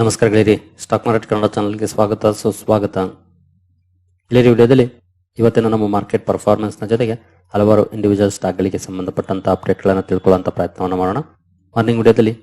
ನಮಸ್ಕಾರ ಗೆಳೆಯರಿ, stock market Kannada ಚಾನಲ್ಗೆ ಸ್ವಾಗತ, ಸುಸ್ವಾಗತ. ಗೆಳೆಯರಿ, ವಿಡಿಯೋದಲ್ಲಿ ಇವತ್ತಿನ ನಮ್ಮ ಮಾರ್ಕೆಟ್ ಪರ್ಫಾರ್ಮೆನ್ಸ್ನ ಜೊತೆಗೆ ಹಲವಾರು ಇಂಡಿವಿಜುವಲ್ ಸ್ಟಾಕ್ಗಳಿಗೆ ಸಂಬಂಧಪಟ್ಟಂತ ಅಪ್ಡೇಟ್ಗಳನ್ನು ತಿಳ್ಕೊಳ್ಳುವಂಥ ಪ್ರಯತ್ನವನ್ನು ಮಾಡೋಣ. ಮಾರ್ನಿಂಗ್ ವಿಡಿಯೋದಲ್ಲಿ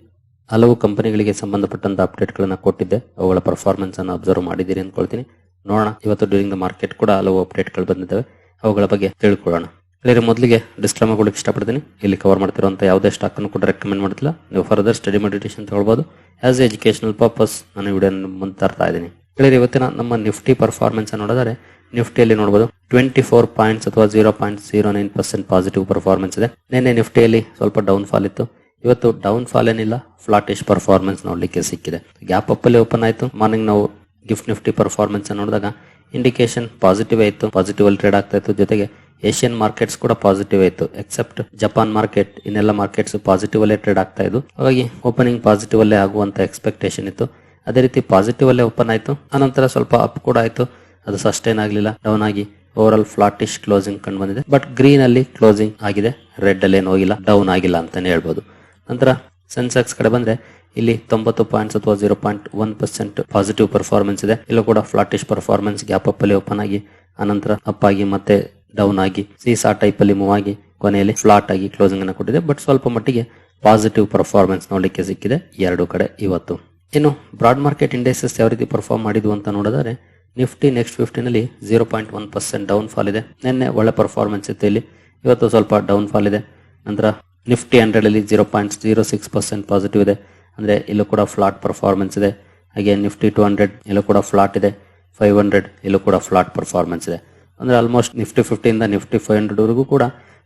ಹಲವು ಕಂಪನಿಗಳಿಗೆ ಸಂಬಂಧಪಟ್ಟಂತ ಅಪ್ಡೇಟ್ಗಳನ್ನು ಕೊಟ್ಟಿದ್ದೆ. ಅವುಗಳ ಪರ್ಫಾರ್ಮೆನ್ಸ್ ಅನ್ನು ಅಬ್ಸರ್ವ್ ಮಾಡಿದ್ದೀರಿ ಅಂದ್ಕೊಳ್ತೀನಿ. ನೋಡೋಣ, ಇವತ್ತು ಡ್ಯೂರಿಂಗ್ ದ ಮಾರ್ಕೆಟ್ ಕೂಡ ಹಲವು ಅಪ್ಡೇಟ್ಗಳು ಬಂದಿದ್ದಾವೆ. ಅವುಗಳ ಬಗ್ಗೆ ತಿಳ್ಕೊಳ್ಳೋಣ. ಗೆಳೆಯರಿ ಮೊದಲಿಗೆ ಡಿಸ್ಕ್ಲೇಮರ್ ಕೊಡಕ್ಕೆ ಇಷ್ಟಪಡ್ತೀನಿ. ಇಲ್ಲಿ ಕವರ್ ಮಾಡ್ತಿರೋಂಥ ಯಾವುದೇ ಸ್ಟಾಕ್ ಅನ್ನು ಕೂಡ ರೆಕಮೆಂಡ್ ಮಾಡ್ತಿಲ್ಲ. ನೀವು ಫರ್ದರ್ ಸ್ಟಡಿ ಮೆಡಿಟೇಷನ್ ತಗೊಳ್ಬಹುದು ಆಸ್ ಎಜುಕೇಶನಲ್ ಪರ್ಪಸ್ ನಾನು ವಿಡಿಯೋ ಮುಂದೆ ತರ್ತಾ ಇದ್ದೀನಿ. ಗೆಳೆಯರಿ ಇವತ್ತಿನ ನಮ್ಮ ನಿಫ್ಟಿ ಪರ್ಫಾರ್ಮೆನ್ಸ್ ನೋಡಿದರೆ ನಿಫ್ಟಿಯಲ್ಲಿ ನೋಡಬಹುದು ಟ್ವೆಂಟಿ ಫೋರ್ ಪಾಯಿಂಟ್ಸ್ ಅಥವಾ zero point zero nine percent positive performance ಇದೆ. ನಿನ್ನೆ ನಿಫ್ಟಿಯಲ್ಲಿ ಸ್ವಲ್ಪ ಡೌನ್ ಫಾಲ್ ಇತ್ತು. ಇವತ್ತು ಡೌನ್ ಫಾಲ್ ಏನಿಲ್ಲ ಫ್ಲಾಟಿಶ್ ಪರ್ಫಾರ್ಮೆನ್ಸ್ ನೋಡಲಿಕ್ಕೆ ಸಿಕ್ಕಿದೆ. ಗ್ಯಾಪ್ ಅಪ್ ಅಲ್ಲಿ ಓಪನ್ ಆಯಿತು. ಮಾರ್ನಿಂಗ್ ನಾವು ಗಿಫ್ಟ್ ನಿಫ್ಟಿ ಪರ್ಫಾರ್ಮೆನ್ಸ್ ನೋಡಿದಾಗ ಇಂಡಿಕೇಶನ್ ಪಾಸಿಟಿವ್ ಆಯಿತು ಪಾಸಿಟಿವ್ ಅಲ್ಲಿ ಟ್ರೇಡ್ ಆಗ್ತಾ ಇತ್ತು. ಜೊತೆಗೆ ಏಷ್ಯನ್ ಮಾರ್ಕೆಟ್ಸ್ ಕೂಡ ಪಾಸಿಟಿವ್ ಆಯಿತು ಎಕ್ಸೆಪ್ಟ್ ಜಪಾನ್ ಮಾರ್ಕೆಟ್ ಇನ್ನೆಲ್ಲ ಮಾರ್ಕೆಟ್ಸ್ ಪಾಸಿಟಿವ್ ಅಲ್ಲೇ ಟ್ರೇಡ್ ಆಗ್ತಾ ಇದ್ದು ಹಾಗಾಗಿ ಓಪನಿಂಗ್ ಪಾಸಿಟಿವ್ ಅಲ್ಲೇ ಆಗುವಂತ ಎಕ್ಸ್ಪೆಕ್ಟೇಷನ್ ಇತ್ತು. ಅದೇ ರೀತಿ ಪಾಸಿಟಿವ್ ಅಲ್ಲೇ ಓಪನ್ ಆಯಿತು. ಅನಂತರ ಸ್ವಲ್ಪ ಅಪ್ ಕೂಡ ಆಯಿತು. ಅದು ಸಸ್ಟೈನ್ ಆಗಲಿಲ್ಲ. ಡೌನ್ ಆಗಿ ಓವರ್ ಆಲ್ ಫ್ಲಾಟಿಶ್ ಕ್ಲೋಸಿಂಗ್ ಕಂಡು ಬಂದಿದೆ. ಬಟ್ ಗ್ರೀನ್ ಅಲ್ಲಿ ಕ್ಲೋಸಿಂಗ್ ಆಗಿದೆ. ರೆಡ್ ಅಲ್ಲಿ ಏನು ಹೋಗಿಲ್ಲ. ಡೌನ್ ಆಗಿಲ್ಲ ಅಂತಾನೆ ಹೇಳ್ಬೋದು. ನಂತರ ಸೆನ್ಸೆಕ್ಸ್ ಕಡೆ ಬಂದ್ರೆ ಇಲ್ಲಿ ತೊಂಬತ್ತು ಪಾಯಿಂಟ್ಸ್ ಅಥವಾ zero point one percent positive performance ಇದೆ. ಇಲ್ಲೂ ಕೂಡ ಫ್ಲಾಟಿಶ್ ಪರ್ಫಾರ್ಮೆನ್ಸ್ ಗ್ಯಾಪ್ ಅಪ್ ಅಲ್ಲಿ ಓಪನ್ ಆಗಿ ಅನಂತರ ಅಪ್ ಆಗಿ ಮತ್ತೆ ಡೌನ್ ಆಗಿ ಸೀಸಾ ಟೈಪ್ ಅಲ್ಲಿ ಮೂವ್ ಆಗಿ, ಕೊನೆಯಲ್ಲಿ ಫ್ಲಾಟ್ ಆಗಿ ಕ್ಲೋಸಿಂಗ್ ಅನ್ನು ಕೊಟ್ಟಿದೆ. ಬಟ್ ಸ್ವಲ್ಪ ಮಟ್ಟಿಗೆ ಪಾಸಿಟಿವ್ ಪರ್ಫಾರ್ಮೆನ್ಸ್ ನೋಡಲಿಕ್ಕೆ ಸಿಕ್ಕಿದೆ. ಎರಡು ಕಡೆ ಇವತ್ತು. ಇನ್ನು ಬ್ರಾಡ್ ಮಾರ್ಕೆಟ್ ಇಂಡೆಕ್ಸಸ್ ಯಾವ ರೀತಿ ಪರ್ಫಾರ್ಮ್ ಮಾಡಿದ್ವು ಅಂತ ನೋಡಿದರೆ Nifty next ಫಿಫ್ಟಿನಲ್ಲಿ zero point one percent down fall ಇದೆ. ನಿನ್ನೆ ಒಳ್ಳೆ ಪರ್ಫಾರ್ಮೆನ್ಸ್ ಇತ್ತು ಇಲ್ಲಿ. ಇವತ್ತು ಸ್ವಲ್ಪ ಡೌನ್ ಫಾಲ್ ಇದೆ. ನಂತರ ನಿಫ್ಟಿ ಹಂಡ್ರೆಡ್ ಅಲ್ಲಿ zero point zero six percent positive ಇದೆ. ಅಂದ್ರೆ ಇಲ್ಲೂ ಕೂಡ ಫ್ಲಾಟ್ ಪರ್ಫಾರ್ಮೆನ್ಸ್ ಇದೆ. ಹಾಗೆ ನಿಫ್ಟಿ ಟು ಹಂಡ್ರೆಡ್ ಇಲ್ಲೂ ಕೂಡ ಫ್ಲಾಟ್ ಇದೆ. ಫೈವ್ ಹಂಡ್ರೆಡ್ ಇಲ್ಲೂ ಕೂಡ ಫ್ಲಾಟ್ ಪರ್ಫಾರ್ಮೆನ್ಸ್ ಇದೆ. ಅಂದ್ರೆ ಆಲ್ಮೋಸ್ಟ್ ನಿಫ್ಟಿ ಫಿಫ್ಟಿಯಿಂದ ನಿಫ್ಟಿ ಫೈವ್ ಹಂಡ್ರೆಡ್ ವರೆಗೂ ಕೂಡ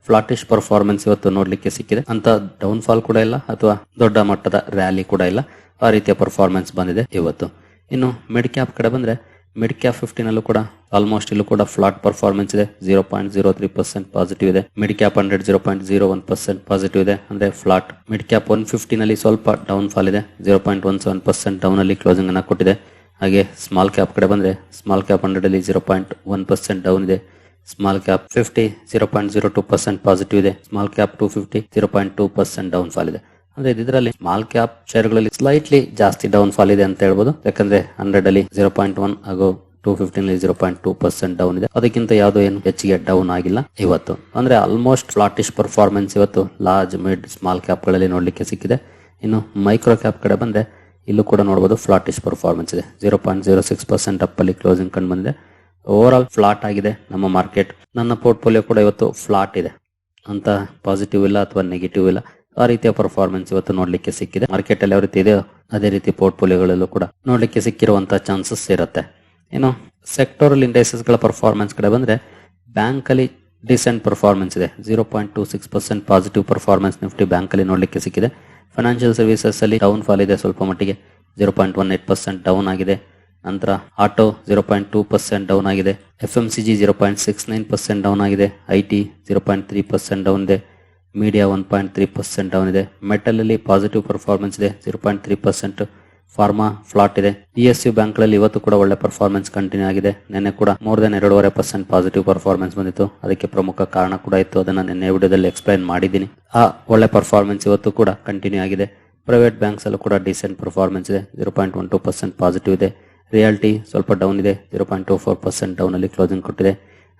ಫ್ಲಾಟಿಶ್ ಪರ್ಫಾರ್ಮೆನ್ಸ್ ಇವತ್ತು ನೋಡ್ಲಿಕ್ಕೆ ಸಿಕ್ಕಿದೆ. ಅಂತ ಡೌನ್ ಫಾಲ್ ಕೂಡ ಇಲ್ಲ, ಅಥವಾ ದೊಡ್ಡ ಮಟ್ಟದ ರ್ಯಾಲಿ ಕೂಡ ಇಲ್ಲ. ಆ ರೀತಿಯ ಪರ್ಫಾರ್ಮೆನ್ಸ್ ಬಂದಿದೆ ಇವತ್ತು. ಇನ್ನು ಮಿಡ್ ಕ್ಯಾಪ್ ಕಡೆ ಬಂದ್ರೆ ಮಿಡ್ ಕ್ಯಾಪ್ ಫಿಫ್ಟಿನಲ್ಲೂ ಕೂಡ ಆಲ್ಮೋಸ್ಟ್ ಇಲ್ಲೂ ಕೂಡ ಫ್ಲಾಟ್ ಪರ್ಫಾರ್ಮೆನ್ಸ್ ಇದೆ. Zero point zero three percent positive ಇದೆ. Mid cap hundred zero point zero one percent positive ಇದೆ. ಅಂದ್ರೆ ಫ್ಲಾಟ್ ಮಿಡ್ ಕ್ಯಾಪ್ ಒನ್ ಫಿಫ್ಟಿನಲ್ಲಿ ಸ್ವಲ್ಪ ಡೌನ್ ಫಾಲ್ ಇದೆ. Zero point one seven percent down ಅಲ್ಲಿ ಕ್ಲೋಸಿಂಗ್ ಅನ್ನ ಕೊಟ್ಟಿದೆ. ಹಾಗೆ ಸ್ಮಾಲ್ ಕ್ಯಾಪ್ ಕಡೆ ಬಂದ್ರೆ ಸ್ಮಾಲ್ ಕ್ಯಾಪ್ ಹಂಡ್ರೆಡ್ ಅಲ್ಲಿ zero point one percent down ಇದೆ. Small cap fifty zero point zero two percent positive ಇದೆ. Small cap two fifty zero point two percent down fall ಇದೆ. ಅಂದ್ರೆ ಇದರಲ್ಲಿ ಸ್ಮಾಲ್ ಕ್ಯಾಪ್ ಶೇರ್ಗಳಲ್ಲಿ slightly ಜಾಸ್ತಿ ಡೌನ್ ಫಾಲ್ ಇದೆ ಅಂತ ಹೇಳ್ಬೋದು. ಯಾಕಂದ್ರೆ ಹಂಡ್ರೆಡ್ ಅಲ್ಲಿ ಜೀರೋ ಪಾಯಿಂಟ್ ಒನ್ ಹಾಗೂ two fifteen zero point two percent down ಇದೆ. ಅದಕ್ಕಿಂತ ಯಾವುದು ಏನು ಹೆಚ್ಚಿಗೆ ಡೌನ್ ಆಗಿಲ್ಲ ಇವತ್ತು. ಅಂದ್ರೆ ಆಲ್ಮೋಸ್ಟ್ ಫ್ಲಾಟಿಶ್ ಪರ್ಫಾರ್ಮೆನ್ಸ್ ಇವತ್ತು ಲಾರ್ಜ್ ಮಿಡ್ ಸ್ಮಾಲ್ ಕ್ಯಾಪ್ಗಳಲ್ಲಿ ನೋಡ್ಲಿಕ್ಕೆ ಸಿಕ್ಕಿದೆ. ಇನ್ನು ಮೈಕ್ರೋ ಕ್ಯಾಪ್ ಕಡೆ ಬಂದ್ರೆ ಇಲ್ಲೂ ಕೂಡ ನೋಡಬಹುದು ಫ್ಲಾಟಿಶ್ ಪರ್ಫಾರ್ಮೆನ್ಸ್ ಇದೆ. Zero point zero six percent up ಅಲ್ಲಿ ಕ್ಲೋಸಿಂಗ್ ಕಂಡು ಬಂದಿದೆ. ಓವರ್ ಆಲ್ ಫ್ಲಾಟ್ ಆಗಿದೆ ನಮ್ಮ ಮಾರ್ಕೆಟ್ ನನ್ನ ಪೋರ್ಟ್ಫೋಲಿಯೋ ಕೂಡ ಇವತ್ತು ಫ್ಲಾಟ್ ಇದೆ. ಅಂತ ಪಾಸಿಟಿವ್ ಇಲ್ಲ ಅಥವಾ ನೆಗೆಟಿವ್ ಇಲ್ಲ, ಆ ರೀತಿಯ ಪರ್ಫಾರ್ಮೆನ್ಸ್ ಇವತ್ತು ನೋಡ್ಲಿಕ್ಕೆ ಸಿಕ್ಕಿದೆ. ಮಾರ್ಕೆಟ್ ಅಲ್ಲಿ ಯಾವ ರೀತಿ ಇದೆಯೋ ಅದೇ ರೀತಿ ಪೋರ್ಟ್ಫೋಲಿಯೋಗಳಲ್ಲೂ ಕೂಡ ನೋಡ್ಲಿಕ್ಕೆ ಸಿಕ್ಕಿರುವಂತಹ ಚಾನ್ಸಸ್ ಇರುತ್ತೆ. ಏನು ಸೆಕ್ಟೋರಲ್ ಇಂಡೈಸಸ್ಗಳ ಪರ್ಫಾರ್ಮೆನ್ಸ್ ಕಡೆ ಬಂದ್ರೆ ಬ್ಯಾಂಕ್ ಅಲ್ಲಿ ಡಿಸೆಂಟ್ ಪರ್ಫಾರ್ಮೆನ್ಸ್ ಇದೆ. Zero point two six percent positive performance Nifty bank ಅಲ್ಲಿ ನೋಡ್ಲಿಕ್ಕೆ ಸಿಕ್ಕಿದೆ. ಫೈನಾನ್ಷಿಯಲ್ ಸರ್ವಿಸಸ್ ಅಲ್ಲಿ ಡೌನ್ ಫಾಲ್ ಇದೆ ಸ್ವಲ್ಪ ಮಟ್ಟಿಗೆ. Zero point one eight percent down ಆಗಿದೆ. ನಂತರ auto zero point two percent down ಆಗಿದೆ. F M C G zero point six nine percent down ಆಗಿದೆ. I T zero point three percent down ಇದೆ. Media one point three percent down ಇದೆ. Metal ಅಲ್ಲಿ positive performance ಇದೆ. Zero point three percent pharma flat ಇದೆ. P S U ಬ್ಯಾಂಕ್ಗಳಲ್ಲಿ ಇವತ್ತು ಕೂಡ ಒಳ್ಳೆ ಪರ್ಫಾರ್ಮೆನ್ಸ್ ಕಂಟಿನ್ಯೂ ಆಗಿದೆ. ನಿನ್ನೆ ಕೂಡ ಮೋರ್ ದನ್ ಎರಡೂವರೆ ಪರ್ಸೆಂಟ್ ಪಾಸಿಟಿವ್ ಪರ್ಫಾರ್ಮೆನ್ಸ್ ಬಂದಿತ್ತು. ಅದಕ್ಕೆ ಪ್ರಮುಖ ಕಾರಣ ಕೂಡ ಇತ್ತು. ಅದನ್ನ ನಿನ್ನೆ ವಿಡಿಯೋದಲ್ಲಿ ಎಕ್ಸ್ಪ್ಲೈನ್ ಮಾಡಿದ್ದೀನಿ. ಆ ಒಳ್ಳೆ ಪರ್ಫಾರ್ಮೆನ್ಸ್ ಇವತ್ತು ಕೂಡ ಕಂಟಿನ್ಯೂ ಆಗಿದೆ. ಪ್ರೈವೇಟ್ ಬ್ಯಾಂಕ್ಸ್ ಅಲ್ಲೂ ಕೂಡ ಡಿಸೆಂಟ್ ಪರ್ಫಾರ್ಮೆನ್ಸ್ ಇದೆ. Zero point one two percent positive ಇದೆ. ರಿಯಾಲಿಟಿ ಸ್ವಲ್ಪ ಡೌನ್ ಇದೆ. Zero point two four percent down ಅಲ್ಲಿ ಕ್ಲೋಸಿಂಗ್ ಕೊಟ್ಟಿದೆ.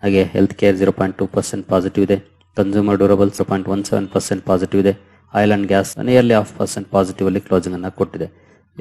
ಹಾಗೆ health care zero point two percent positive ಇದೆ. Consumer durable zero point one seven percent positive ಇದೆ. Oil and gas nearly half percent positive ಅಲ್ಲಿ closing ಅನ್ನ ಕೊಟ್ಟಿದೆ.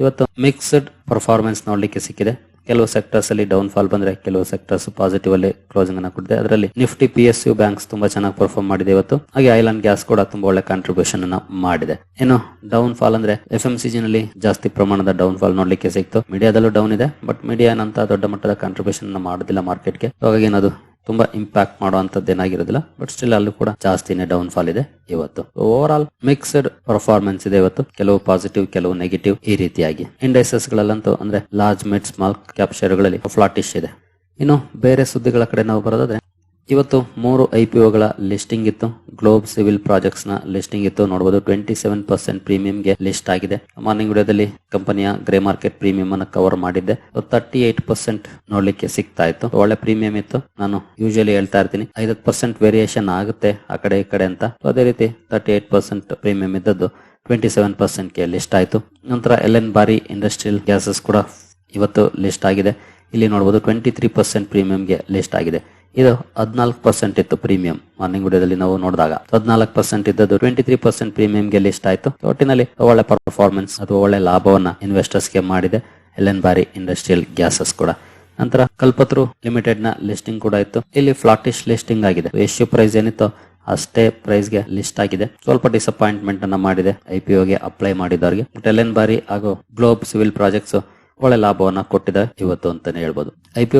ಇವತ್ತು ಮಿಕ್ಸ್ಡ್ ಪರ್ಫಾರ್ಮೆನ್ಸ್ ನೋಡ್ಲಿಕ್ಕೆ ಸಿಕ್ಕಿದೆ. ಕೆಲವು ಸೆಕ್ಟರ್ಸ್ ಅಲ್ಲಿ ಡೌನ್ ಫಾಲ್ ಬಂದ್ರೆ, ಕೆಲವು ಸೆಕ್ಟರ್ಸ್ ಪಾಸಿಟಿವ್ ಅಲ್ಲಿ ಕ್ಲೋಸಿಂಗ್ ಅನ್ನ ಕೊಟ್ಟಿದೆ. ಅದರಲ್ಲಿ Nifty P S U banks ತುಂಬಾ ಚೆನ್ನಾಗಿ ಪರ್ಫಾರ್ಮ್ ಮಾಡಿದೆ ಇವತ್ತು. ಹಾಗೆ ಆಯಿಲ್ ಗ್ಯಾಸ್ ಕೂಡ ತುಂಬಾ ಒಳ್ಳೆ ಕಾಂಟ್ರಿಬ್ಯೂಷನ್ ಅನ್ನ ಮಾಡಿದೆ. ಏನು ಡೌನ್ ಫಾಲ್ ಅಂದ್ರೆ ಎಫ್ ಎಂ ನಲ್ಲಿ ಜಾಸ್ತಿ ಪ್ರಮಾಣದ ಡೌನ್ ಫಾಲ್ ನೋಡ್ಲಿಕ್ಕೆ ಸಿಕ್ತು. ಮೀಡಿಯಾದಲ್ಲೂ ಡೌನ್ ಇದೆ ಬಟ್ ಮೀಡಿಯಾ ಏನಂತ ದೊಡ್ಡ ಮಟ್ಟದ ಕಾಂಟ್ರಿಬ್ಯೂಷನ್ ಮಾಡುದಿಲ್ಲ ಮಾರ್ಕೆಟ್ಗೆ ಹಾಗಾಗಿ ಏನದು ತುಂಬಾ ಇಂಪ್ಯಾಕ್ಟ್ ಮಾಡುವಂತದ್ದು ಏನಾಗಿರೋದಿಲ್ಲ ಬಟ್ ಸ್ಟಿಲ್ ಅಲ್ಲೂ ಕೂಡ ಜಾಸ್ತಿನೇ ಡೌನ್ ಫಾಲ್ ಇದೆ ಇವತ್ತು. ಓವರ್ ಆಲ್ ಮಿಕ್ಸ್ಡ್ ಪರ್ಫಾರ್ಮೆನ್ಸ್ ಇದೆ ಇವತ್ತು. ಕೆಲವು ಪಾಸಿಟಿವ್ ಕೆಲವು ನೆಗೆಟಿವ್ ಈ ರೀತಿಯಾಗಿ. ಇಂಡೈಸಸ್ ಗಳಲ್ಲಂತೂ ಅಂದ್ರೆ ಲಾರ್ಜ್ ಮಿಡ್ ಸ್ಮಾಲ್ ಕ್ಯಾಪ್ ಶೇರ್ಗಳಲ್ಲಿ ಫ್ಲಾಟಿಶ್ ಇದೆ. ಇನ್ನು ಬೇರೆ ಸುದ್ದಿಗಳ ಕಡೆ ನಾವು ಬರೋದಾದ್ರೆ ಇವತ್ತು ಮೂರು ಐ ಪಿ ಒಗಳ ಲಿಸ್ಟಿಂಗ್ ಇತ್ತು. ಗ್ಲೋಬ್ ಸಿವಿಲ್ ಪ್ರಾಜೆಕ್ಟ್ಸ್ನ ಲಿಸ್ಟಿಂಗ್ ಇತ್ತು. ನೋಡಬಹುದು ಟ್ವೆಂಟಿ ಸೆವೆನ್ ಪರ್ಸೆಂಟ್ ಪ್ರೀಮಿಯಂಗೆ ಲಿಸ್ಟ್ ಆಗಿದೆ. ಮಾರ್ನಿಂಗ್ ವಿಡಿಯೋದಲ್ಲಿ ಕಂಪನಿಯ ಗ್ರೇ ಮಾರ್ಕೆಟ್ ಪ್ರೀಮಿಯಂ ಅನ್ನು ಕವರ್ ಮಾಡಿದ್ದೆ. ತರ್ಟಿ ಏಟ್ ಪರ್ಸೆಂಟ್ ನೋಡ್ಲಿಕ್ಕೆ ಸಿಗ್ತಾ ಇತ್ತು. ಒಳ್ಳೆ ಪ್ರೀಮಿಯಂ ಇತ್ತು. ನಾನು ಯೂಶಲಿ ಹೇಳ್ತಾ ಇರ್ತೀನಿ, ಐವತ್ತು ಪರ್ಸೆಂಟ್ ವೇರಿಯೇಷನ್ ಆಗುತ್ತೆ ಆ ಕಡೆ ಈ ಕಡೆ ಅಂತ. ಅದೇ ರೀತಿ ತರ್ಟಿ ಏಟ್ ಪರ್ಸೆಂಟ್ ಪ್ರೀಮಿಯಂ ಇದ್ದದ್ದು ಟ್ವೆಂಟಿ ಸೆವೆನ್ ಪರ್ಸೆಂಟ್ಗೆ ಲಿಸ್ಟ್ ಆಯಿತು. ನಂತರ Ellenbarrie industrial gases ಕೂಡ ಇವತ್ತು ಲಿಸ್ಟ್ ಆಗಿದೆ. ಇಲ್ಲಿ ನೋಡಬಹುದು ಟ್ವೆಂಟಿ ತ್ರೀ ಪರ್ಸೆಂಟ್ ಪ್ರೀಮಿಯಂಗೆ ಲಿಸ್ಟ್ ಆಗಿದೆ. ಇದು ಹದಿನಾಲ್ಕು ಪರ್ಸೆಂಟ್ ಇತ್ತು ಪ್ರೀಮಿಯಂ ಮಾರ್ನಿಂಗ್ ವಿಡಿಯೋದಲ್ಲಿ ನಾವು ನೋಡಿದಾಗ. ಹದಿನಾಲ್ಕು ಪರ್ಸೆಂಟ್ ಇದ್ದದ್ದು ಟ್ವೆಂಟಿ ತ್ರೀ ಪರ್ಸೆಂಟ್ ಪ್ರೀಮಿಯಂಗೆ ಲಿಸ್ಟ್ ಆಯಿತು ಒಟ್ಟಿನಲ್ಲಿ ಒಳ್ಳೆ ಪರ್ಫಾರ್ಮೆನ್ಸ್ ಅಥವಾ ಒಳ್ಳೆ ಲಾಭವನ್ನ ಇನ್ವೆಸ್ಟರ್ಸ್ಗೆ ಮಾಡಿದೆ. Ellenbarrie industrial gases ಕೂಡ. ನಂತರ ಕಲ್ಪತ್ರು ಲಿಮಿಟೆಡ್ನ ಲಿಸ್ಟಿಂಗ್ ಕೂಡ ಇತ್ತು. ಇಲ್ಲಿ ಫ್ಲಾಟಿಶ್ ಲಿಸ್ಟಿಂಗ್ ಆಗಿದೆ. ಎಷ್ಟು ಪ್ರೈಸ್ ಏನಿತ್ತು ಅಷ್ಟೇ ಪ್ರೈಸ್ಗೆ ಲಿಸ್ಟ್ ಆಗಿದೆ. ಸ್ವಲ್ಪ ಡಿಸಪಾಯಿಂಟ್ಮೆಂಟ್ ಅನ್ನ ಮಾಡಿದೆ. ಐ ಪಿ ಗೆ ಅಪ್ಲೈ ಮಾಡಿದವರಿಗೆ. ಬಟ್ ಎಲ್ ಬಾರಿ ಹಾಗೂ ಗ್ಲೋಬ್ ಸಿವಿಲ್ ಪ್ರಾಜೆಕ್ಟ್ಸ್ ಒಳ್ಳೆ ಲಾಭವನ್ನ ಕೊಟ್ಟಿದೆ ಇವತ್ತು ಅಂತಾನೆ ಹೇಳ್ಬೋದು. ಐ ಪಿ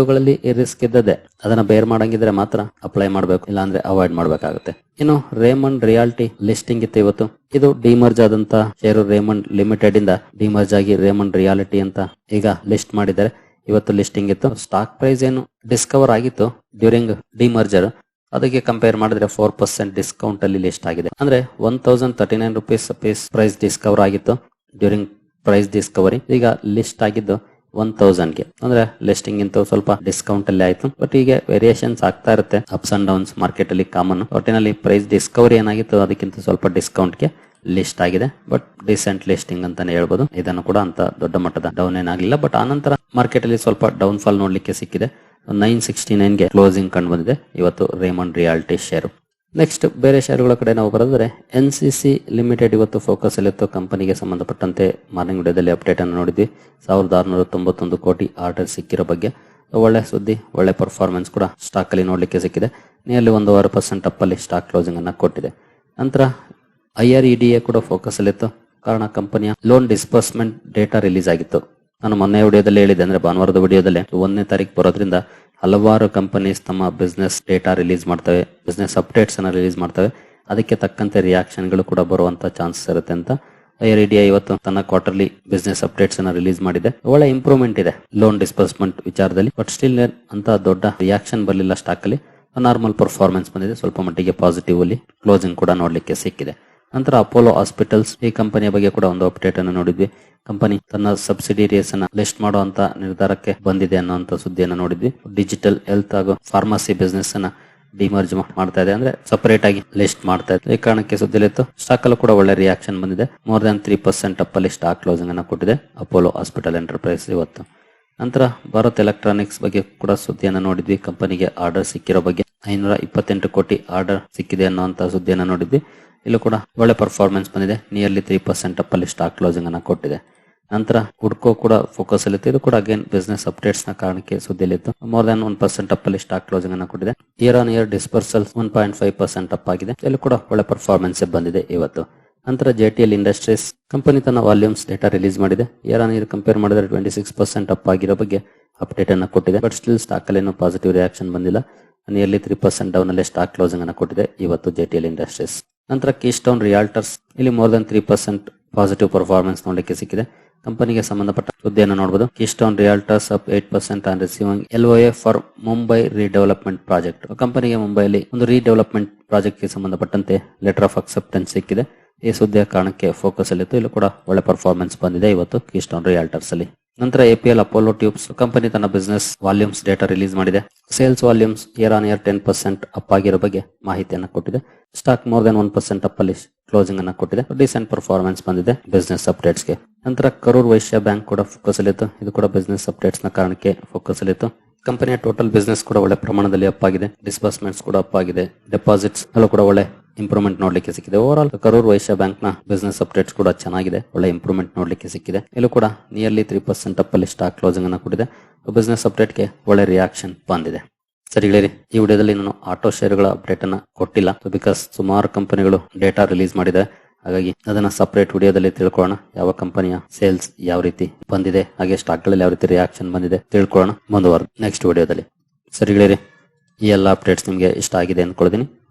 ರಿಸ್ಕ್ ಇದ್ದದೆ ಅದನ್ನ ಬೇರ್ ಮಾಡಂಗಿದ್ರೆ ಮಾತ್ರ ಅಪ್ಲೈ ಮಾಡಬೇಕು, ಇಲ್ಲಾಂದ್ರೆ ಅವಾಯ್ಡ್ ಮಾಡಬೇಕಾಗುತ್ತೆ. ಇನ್ನು ರೇಮಂಡ್ ರಿಯಾಲ್ಟಿ ಲಿಸ್ಟಿಂಗ್ ಇತ್ತು ಇವತ್ತು. ಇದು ಡಿಮರ್ಜ್ ಆದಂತ ಷೇರು ರೇಮಂಡ್ ಲಿಮಿಟೆಡ್ ಇಂದ ಡಿಮರ್ಜ್ ಆಗಿ ರೇಮಂಡ್ ರಿಯಾಲಿಟಿ ಅಂತ ಈಗ ಲಿಸ್ಟ್ ಮಾಡಿದ್ದಾರೆ. ಇವತ್ತು ಲಿಸ್ಟಿಂಗ್ ಇತ್ತು. ಸ್ಟಾಕ್ ಪ್ರೈಸ್ ಏನು ಡಿಸ್ಕವರ್ ಆಗಿತ್ತು ಡ್ಯೂರಿಂಗ್ ಡಿಮರ್ಜರ್ ಅದಕ್ಕೆ ಕಂಪೇರ್ ಮಾಡಿದ್ರೆ ಫೋರ್ ಪರ್ಸೆಂಟ್ ಡಿಸ್ಕೌಂಟ್ ಅಲ್ಲಿ ಲಿಸ್ಟ್ ಆಗಿದೆ. ಅಂದ್ರೆ one thousand thirty nine rupees piece price discover ಆಗಿತ್ತು ಡ್ಯೂರಿಂಗ್ ಪ್ರೈಸ್ ಡಿಸ್ಕವರಿ ಈಗ ಲಿಸ್ಟ್ ಆಗಿದ್ದು ಒನ್ಗೆ. ಅಂದ್ರೆ ಲಿಸ್ಟಿಂಗ್ ಇಂತ ಸ್ವಲ್ಪ ಡಿಸ್ಕೌಂಟ್ ಅಲ್ಲಿ ಆಯ್ತು. ಬಟ್ ಈಗ ವೇರಿಯೇಷನ್ಸ್ ಆಗ್ತಾ ಇರುತ್ತೆ. ಅಪ್ಸ್ ಅಂಡ್ ಡೌನ್ಸ್ ಮಾರ್ಕೆಟ್ ಅಲ್ಲಿ ಕಾಮನ್ ಒಟ್ಟಿನಲ್ಲಿ ಪ್ರೈಸ್ ಡಿಸ್ಕವರಿ ಏನಾಗಿತ್ತು? ಅದಕ್ಕಿಂತ ಸ್ವಲ್ಪ ಡಿಸ್ಕೌಂಟ್ಗೆ ಲಿಸ್ಟ್ ಆಗಿದೆ. ಬಟ್ ಡಿಸೆಂಟ್ ಲಿಸ್ಟಿಂಗ್ ಅಂತಾನೆ ಹೇಳ್ಬೋದು. ಇದನ್ನು ಕೂಡ ಅಂತ ದೊಡ್ಡ ಮಟ್ಟದ ಡೌನ್ ಏನಾಗಲಿಲ್ಲ. ಬಟ್ ಆನಂತರ ಮಾರ್ಕೆಟ್ ಅಲ್ಲಿ ಸ್ವಲ್ಪ ಡೌನ್ ಫಾಲ್ ನೋಡ್ಲಿಕ್ಕೆ ಸಿಕ್ಕಿದೆ. ನೈನ್ ಸಿಕ್ಸ್ಟಿ ನೈನ್ಗೆ ಕ್ಲೋಸಿಂಗ್ ಕಂಡು ಬಂದಿದೆ. ಇವತ್ತು ರೇಮಂಡ್ ರಿಯಾಲ್ಟಿ ಶೇರು ನೆಕ್ಸ್ಟ್ ಬೇರೆ ಶೇರುಗಳ ಕಡೆ ನಾವು ಬರೆದ್ರೆ ಎನ್ ಸಿ ಸಿ ಲಿಮಿಟೆಡ್ ಇವತ್ತು ಫೋಕಸ್ ಅಲ್ಲಿತ್ತು ಕಂಪನಿಗೆ ಸಂಬಂಧಪಟ್ಟಂತೆ ಮಾರ್ನಿಂಗ್ ವಿಡಿಯೋದಲ್ಲಿ ಅಪ್ಡೇಟ್ ಅನ್ನು ನೋಡಿದ್ವಿ. ಸಾವಿರದ ಆರುನೂರ ತೊಂಬತ್ತೊಂದು ಕೋಟಿ ಆರ್ಡರ್ ಸಿಕ್ಕಿರೋ ಬಗ್ಗೆ. ಒಳ್ಳೆ ಸುದ್ದಿ, ಒಳ್ಳೆ ಪರ್ಫಾರ್ಮೆನ್ಸ್ ಕೂಡ ಸ್ಟಾಕ್ ಅಲ್ಲಿ ನೋಡಲಿಕ್ಕೆ ಸಿಕ್ಕಿದೆ. ನಿಯರ್ಲಿ ಒಂದೂವರೆ ಪರ್ಸೆಂಟ್ ಅಪ್ ಅಲ್ಲಿ ಸ್ಟಾಕ್ ಕ್ಲೋಸಿಂಗ್ ಅನ್ನ ಕೊಟ್ಟಿದೆ. ನಂತರ I R E D A ಕೂಡ ಫೋಕಸ್ ಅಲ್ಲಿತ್ತು ಕಾರಣ ಕಂಪನಿಯ ಲೋನ್ ಡಿಸ್ಬರ್ಸ್ಮೆಂಟ್ ಡೇಟಾ ರಿಲೀಸ್ ಆಗಿತ್ತು. ನಾನು ಮೊನ್ನೆ ವಿಡಿಯೋದಲ್ಲಿ ಹೇಳಿದೆ ಅಂದ್ರೆ ಭಾನುವಾರದ ವಿಡಿಯೋದಲ್ಲಿ ಒಂದನೇ ತಾರೀಕು ಬರೋದ್ರಿಂದ ಹಲವಾರು ಕಂಪನೀಸ್ ತಮ್ಮ ಬಿಸ್ನೆಸ್ ಡೇಟಾ ರಿಲೀಸ್ ಮಾಡ್ತವೆ ಬಿಸ್ನೆಸ್ ಅಪ್ಡೇಟ್ಸ್ ಅನ್ನ ರಿಲೀಸ್ ಮಾಡ್ತವೆ. ಅದಕ್ಕೆ ತಕ್ಕಂತೆ ರಿಯಾಕ್ಷನ್ಗಳು ಕೂಡ ಬರುವಂತ ಚಾನ್ಸಸ್ ಇರುತ್ತೆ ಅಂತ ಏರ್ ಇಂಡಿಯಾ ಇವತ್ತು ತನ್ನ ಕ್ವಾರ್ಟರ್ಲಿ ಬಿಸ್ನೆಸ್ ಅಪ್ಡೇಟ್ಸ್ ಅನ್ನ ರಿಲೀಸ್ ಮಾಡಿದೆ. ಒಳ್ಳೆ ಇಂಪ್ರೂವ್ಮೆಂಟ್ ಇದೆ ಲೋನ್ ಡಿಸ್ಬರ್ಸ್ಮೆಂಟ್ ವಿಚಾರದಲ್ಲಿ ಬಟ್ ಸ್ಟಿಲ್ ಅಂತ ದೊಡ್ಡ ರಿಯಾಕ್ಷನ್ ಬರಲಿಲ್ಲ ಸ್ಟಾಕ್ ಅಲ್ಲಿ. ನಾರ್ಮಲ್ ಪರ್ಫಾರ್ಮೆನ್ಸ್ ಬಂದಿದೆ. ಸ್ವಲ್ಪ ಮಟ್ಟಿಗೆ ಪಾಸಿಟಿವ್ ಅಲ್ಲಿ ಕ್ಲೋಸಿಂಗ್ ಕೂಡ ನೋಡ್ಲಿಕ್ಕೆ ಸಿಕ್ಕಿದೆ. ನಂತರ ಅಪೋಲೋ ಹಾಸ್ಪಿಟಲ್ಸ್ ಈ ಕಂಪನಿಯ ಬಗ್ಗೆ ಕೂಡ ಒಂದು ಅಪ್ಡೇಟ್ ಅನ್ನು ನೋಡಿದ್ವಿ. ಕಂಪನಿ ತನ್ನ ಸಬ್ಸಿಡಿಯರೀಸ್ ಅನ್ನ ಲಿಸ್ಟ್ ಮಾಡುವಂತ ನಿರ್ಧಾರಕ್ಕೆ ಬಂದಿದೆ ಅನ್ನುವಂತ ಸುದ್ದಿಯನ್ನು ನೋಡಿದ್ವಿ. ಡಿಜಿಟಲ್ ಹೆಲ್ತ್ ಹಾಗೂ ಫಾರ್ಮಸಿ ಬಿಸ್ನೆಸ್ ಅನ್ನ ಡಿಮರ್ಜ್ ಮಾಡ್ತಾ ಇದೆ ಅಂದ್ರೆ ಸಪರೇಟ್ ಆಗಿ ಲಿಸ್ಟ್ ಮಾಡ್ತಾ ಇದೆ. ಈ ಕಾರಣಕ್ಕೆ ಸುದ್ದಿಲಿತ್ತು ಸ್ಟಾಕ್ ಅಲ್ಲೂ ಕೂಡ ಒಳ್ಳೆ ರಿಯಾಕ್ಷನ್ ಬಂದಿದೆ. More than three percent up ಅಲ್ಲಿ ಸ್ಟಾಕ್ ಕ್ಲೋಸಿಂಗ್ ಅನ್ನ ಕೊಟ್ಟಿದೆ ಅಪೋಲೋ ಹಾಸ್ಪಿಟಲ್ ಎಂಟರ್ಪ್ರೈಸ್ ಇವತ್ತು. ನಂತರ ಭಾರತ್ ಎಲೆಕ್ಟ್ರಾನಿಕ್ಸ್ ಬಗ್ಗೆ ಕೂಡ ಸುದ್ದಿಯನ್ನು ನೋಡಿದ್ವಿ. ಕಂಪನಿಗೆ ಆರ್ಡರ್ ಸಿಕ್ಕಿರೋ ಬಗ್ಗೆ ಐನೂರ ಇಪ್ಪತ್ತೆಂಟು ಕೋಟಿ ಆರ್ಡರ್ ಸಿಕ್ಕಿದೆ ಅನ್ನುವಂತ ಸುದ್ದಿಯನ್ನು ನೋಡಿದ್ವಿ. ಇಲ್ಲೂ ಕೂಡ ಒಳ್ಳೆ ಪರ್ಫಾರ್ಮೆನ್ಸ್ ಬಂದಿದೆ. ನಿಯರ್ಲಿ ತ್ರೀ ಪರ್ಸೆಂಟ್ ಅಪ್ ಅಲ್ಲಿ ಸ್ಟಾಕ್ ಕ್ಲೋಸಿಂಗ್ ಅನ್ನ ಕೊಟ್ಟಿದೆ. ನಂತರ ಹುಡ್ಕೋ ಕೂಡ ಫೋಕಸ್ ಅಲ್ಲಿ ಇದು ಕೂಡ ಅಗೇನ್ ಬಿಸ್ನೆಸ್ ಅಪ್ಡೇಟ್ಸ್ನ ಕಾರಣಕ್ಕೆ ಸುದ್ದಿಯಲ್ಲಿತ್ತು. More than one percent up ಅಲ್ಲಿ ಸ್ಟಾಕ್ ಕ್ಲೋಸಿಂಗ್ ಅನ್ನ ಕೊಟ್ಟಿದೆ. Year on year disbursal one point five percent up ಆಗಿದೆ. ಇಲ್ಲಿ ಕೂಡ ಒಳ್ಳೆ ಪರ್ಫಾರ್ಮೆನ್ಸ್ ಬಂದಿದೆ ಇವತ್ತು. ನಂತರ ಜೆಟಿಎಲ್ ಇಂಡಸ್ಟ್ರೀಸ್ ಕಂಪನಿ ತನ್ನ ವಾಲ್ಯೂಮ್ಸ್ ಡೇಟಾ ರಿಲೀಸ್ ಮಾಡಿದೆ. ಇಯರ್ ಆನ್ ಇಯರ್ ಕಂಪೇರ್ ಮಾಡಿದ್ರೆ ಟ್ವೆಂಟಿ ಸಿಕ್ಸ್ ಪರ್ಸೆಂಟ್ ಅಪ್ ಆಗಿರೋ ಬಗ್ಗೆ ಅಪ್ಡೇಟ್ ಅನ್ನ ಕೊಟ್ಟಿದೆ. ಬಟ್ ಸ್ಟಿಲ್ ಸ್ಟಾಕ್ ಅಲ್ಲಿ ಏನು ಪಾಸಿಟಿವ್ ರಿಯಾಕ್ಷನ್ ಬಂದಿಲ್ಲ. ನಿಯರ್ಲಿ ತ್ರೀ ಪರ್ಸೆಂಟ್ ಡೌನ್ ಅಲ್ಲಿ ಸ್ಟಾಕ್ ಕ್ಲೋಸಿಂಗ್ ಅನ್ನ ಕೊಟ್ಟಿದೆ ಇವತ್ತು ಜೆಟಿಎಲ್ ಇಂಡಸ್ಟ್ರೀಸ್ ನಂತರ ಕೀಸ್ಟೌನ್ ರಿಯಾಲ್ಟರ್ಸ್ ಇಲ್ಲಿ more than three percent positive performance ನೋಡಲಿಕ್ಕೆ ಸಿಕ್ಕಿದೆ. ಕಂಪನಿಗೆ ಸಂಬಂಧಪಟ್ಟ ಸುದ್ದಿಯನ್ನು ನೋಡಬಹುದು Keystone realtors up eight percent on receiving a for Mumbai redevelopment project ಕಂಪನಿಗೆ ಮುಂಬೈಲಿ ಒಂದು ರಿಡೆವಲಪ್ಮೆಂಟ್ ಪ್ರಾಜೆಕ್ಟ್ಗೆ ಸಂಬಂಧಪಟ್ಟಂತೆ ಲೆಟರ್ ಆಫ್ ಅಕ್ಸೆಪ್ಟೆನ್ಸ್ ಸಿಕ್ಕಿದೆ. ಈ ಸುದ್ದಿಯ ಕಾರಣಕ್ಕೆ ಫೋಕಸ್ ಅಲ್ಲಿತ್ತು. ಇಲ್ಲೂ ಕೂಡ ಒಳ್ಳೆ ಪರ್ಫಾರ್ಮೆನ್ಸ್ ಬಂದಿದೆ ಇವತ್ತು ಕೀಸ್ಟೌನ್ ರಿಯಾಲ್ಟರ್ಸ್ ಅಲ್ಲಿ. ನಂತರ ಎಪಿಎಲ್ ಅಪೋಲೋ ಟ್ಯೂಬ್ಸ್ ಕಂಪನಿ ತನ್ನ ಬಿಸ್ನೆಸ್ ವಾಲ್ಯೂಮ್ಸ್ ಡೇಟಾ ರಿಲೀಸ್ ಮಾಡಿದೆ. Sales volumes year on year ten percent up ಆಗಿರೋ ಬಗ್ಗೆ ಮಾಹಿತಿಯನ್ನು ಕೊಟ್ಟಿದೆ. Stock more than one percent up ಅಲ್ಲಿ ಕ್ಲೋಸಿಂಗ್ ಅನ್ನು ಕೊಟ್ಟಿದೆ. ರೀಸೆಂಟ್ ಪರ್ಫಾರ್ಮೆನ್ಸ್ ಬಂದಿದೆ ಬಿಸ್ನೆಸ್ ಅಪ್ಡೇಟ್ಸ್ಗೆ ನಂತರ ಕರೂರ್ ವೈಶ್ಯ ಬ್ಯಾಂಕ್ ಕೂಡ ಫೋಕಸ್ ಅಲ್ಲಿತ್ತು ಇದು ಕೂಡ ಬಿಸ್ನೆಸ್ ಅಪ್ಡೇಟ್ಸ್ನ ಕಾರಣಕ್ಕೆ ಫೋಕಸ್ ಅಲ್ಲಿತ್ತು ಕಂಪನಿಯ ಟೋಟಲ್ ಬಿಸ್ನೆಸ್ ಕೂಡ ಒಳ್ಳೆ ಪ್ರಮಾಣದಲ್ಲಿ ಅಪ್ ಆಗಿದೆ. ಡಿಸ್ಬರ್ಸ್ಮೆಂಟ್ಸ್ ಕೂಡ ಅಪ್ ಆಗಿದೆ. ಡೆಪಾಸಿಟ್ಸ್ ಅಲ್ಲೂ ಕೂಡ ಒಳ್ಳೆ ಇಂಪ್ರೂವ್ಮೆಂಟ್ ನೋಡ್ಲಿಕ್ಕೆ ಸಿಕ್ಕಿದೆ. ಓವರ್ ಆಲ್ ಕರೂರ್ ವೈಶ್ಯ ಬ್ಯಾಂಕ್ನ ಬಿಸ್ನೆಸ್ ಅಪ್ಡೇಟ್ಸ್ ಕೂಡ ಚೆನ್ನಾಗಿದೆ. ಒಳ್ಳೆ ಇಂಪ್ರೂವ್ಮೆಂಟ್ ನೋಡ್ಲಿಕ್ಕೆ ಸಿಕ್ಕಿದೆ. ಇಲ್ಲೂ ಕೂಡ ನಿಯರ್ಲಿ ತ್ರೀ ಪರ್ಸೆಂಟ್ ಅಪ್ ಅಲ್ಲಿ ಸ್ಟಾಕ್ ಕ್ಲೋಸಿಂಗ್ ಅನ್ನ ಕೊಟ್ಟಿದೆ. ಬಿಸ್ನೆಸ್ ಅಪ್ಡೇಟ್ಗೆ ಒಳ್ಳೆ ರಿಯಾಕ್ಷನ್ ಬಂದಿದೆ. ಸರಿ ಗೆಳೆಯರಿ ಈ ವಿಡಿಯೋದಲ್ಲಿ ನಾನು ಆಟೋ ಶೇರ್ಗಳ ಅಪ್ಡೇಟ್ ಅನ್ನ ಕೊಟ್ಟಿಲ್ಲ. ಬಿಕಾಸ್ ಸುಮಾರು ಕಂಪನಿಗಳು ಡೇಟಾ ರಿಲೀಸ್ ಮಾಡಿದೆ ಹಾಗಾಗಿ ಅದನ್ನ ಸಪರೇಟ್ ವಿಡಿಯೋದಲ್ಲಿ ತಿಳ್ಕೊಳ್ಳೋಣ. ಯಾವ ಕಂಪನಿಯ ಸೇಲ್ಸ್ ಯಾವ ರೀತಿ ಬಂದಿದೆ. ಹಾಗೆ ಸ್ಟಾಕ್ಗಳಲ್ಲಿ ಯಾವ ರೀತಿ ರಿಯಾಕ್ಷನ್ ಬಂದಿದೆ ತಿಳ್ಕೊಳ್ಳೋಣ. ಮುಂದುವರೆದು ನೆಕ್ಸ್ಟ್ ವಿಡಿಯೋದಲ್ಲಿ. ಸರಿ ಗೆಳೆಯರಿ ಈ ಎಲ್ಲ ಅಪ್ಡೇಟ್ಸ್ ನಿಮಗೆ ಇಷ್ಟ ಆಗಿದೆ ಅಂದ್ಕೊಳ್ತೀನಿ.